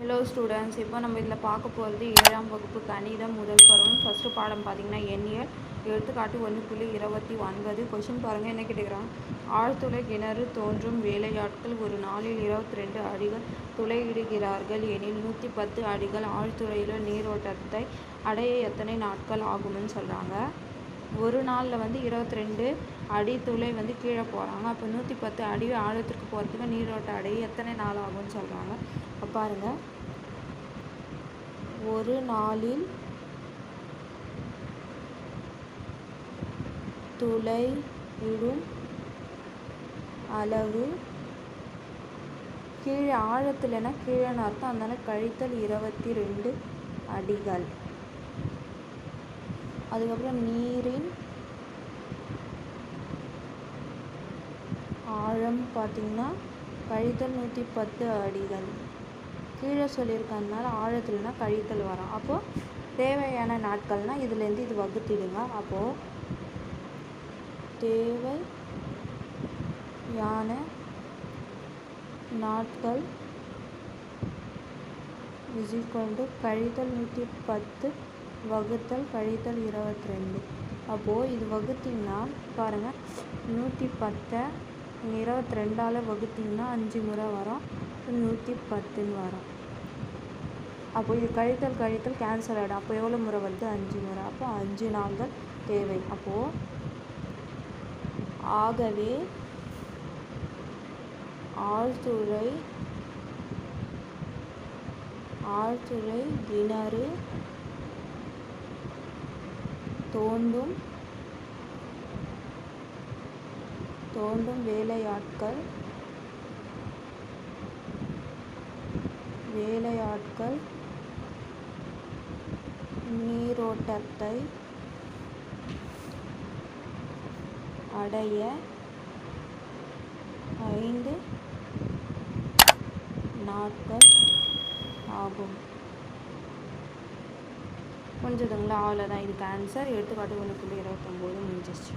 Hello students இப்போ நம்ம இதில் பார்க்க போகிறது ஏழாம் வகுப்பு கணிதம் முதல் பருவம். ஃபஸ்ட்டு பாடம் பார்த்தீங்கன்னா எண்ணியல் எடுத்துக்காட்டு ஒன்று புள்ளி இருபத்தி ஒன்பது. கொஷின் பாருங்கள் என்ன கேட்டுக்கிறாங்க ஆழ்துளை கிணறு தோன்றும் வேலையாட்கள் ஒரு நாளில் இருபத்தி ரெண்டு அடிகள் துளையிடுகிறார்கள் எனில் நூற்றி பத்து அடிகள் ஆழ்துறையில் நீரோட்டத்தை அடைய எத்தனை நாட்கள் ஆகும்னு சொல்கிறாங்க ஒரு நாளில் வந்து இருபத்தி ரெண்டு அடி துளை வந்து கீழே போகிறாங்க அப்போ நூற்றி பத்து அடி ஆழத்திற்கு போகிறதுக்கு நீரோட்டம் அடி எத்தனை நாள் ஆகும்னு சொல்கிறாங்க அப்போ பாருங்கள் ஒரு நாளில் துளை இடும் அளவு கீழே ஆழத்துலனா கீழேன்னு அர்த்தம் அதனால கழித்தல் இருபத்தி ரெண்டு அடிகள். அதுக்கப்புறம் நீரின் ஆழம் பார்த்திங்கன்னா கழித்தல் நூற்றி பத்து அடிகள். கீழே சொல்லியிருக்கறதுனால ஆழத்துலனா கழித்தல் வரும். அப்போது தேவையான நாட்கள்னால் இதுலேருந்து இது வகுத்திடுங்க. அப்போது தேவையான நாட்கள் இஸ் ஈக்குவல் டு கழித்தல் நூற்றி பத்து வகுத்தல் கழித்தல் இருபத்தி ரெண்டு அப்போது இது வகுத்தீங்கன்னா பாருங்கள் நூற்றி பத்தை இருபத்தி ரெண்டால் வகுத்தீங்கன்னா அஞ்சு முறை வரும். நூற்றி பத்துன்னு வரும். அப்போ இது கழித்தல் கழித்தல் கேன்சல் ஆகிடும் அப்போ எவ்வளோ முறை வருது? அஞ்சு முறை. அப்போ அஞ்சு நாள்கள் தேவை. அப்போது ஆகவே ஆழ்துறை ஆழ்துறை கிணறு தோண்டும் தோண்டும் வேலையாட்கள் வேலையாட்கள் நீரோட்டத்தை அடைய ஐந்து நாட்கள் ஆகும். புரிஞ்சுதுங்களா அவ்வளோதான் இதுக்கு ஆன்சர் எடுத்துக்காட்டு ஒன்று புள்ளி இருபத்தொம்போது முடிஞ்சிச்சு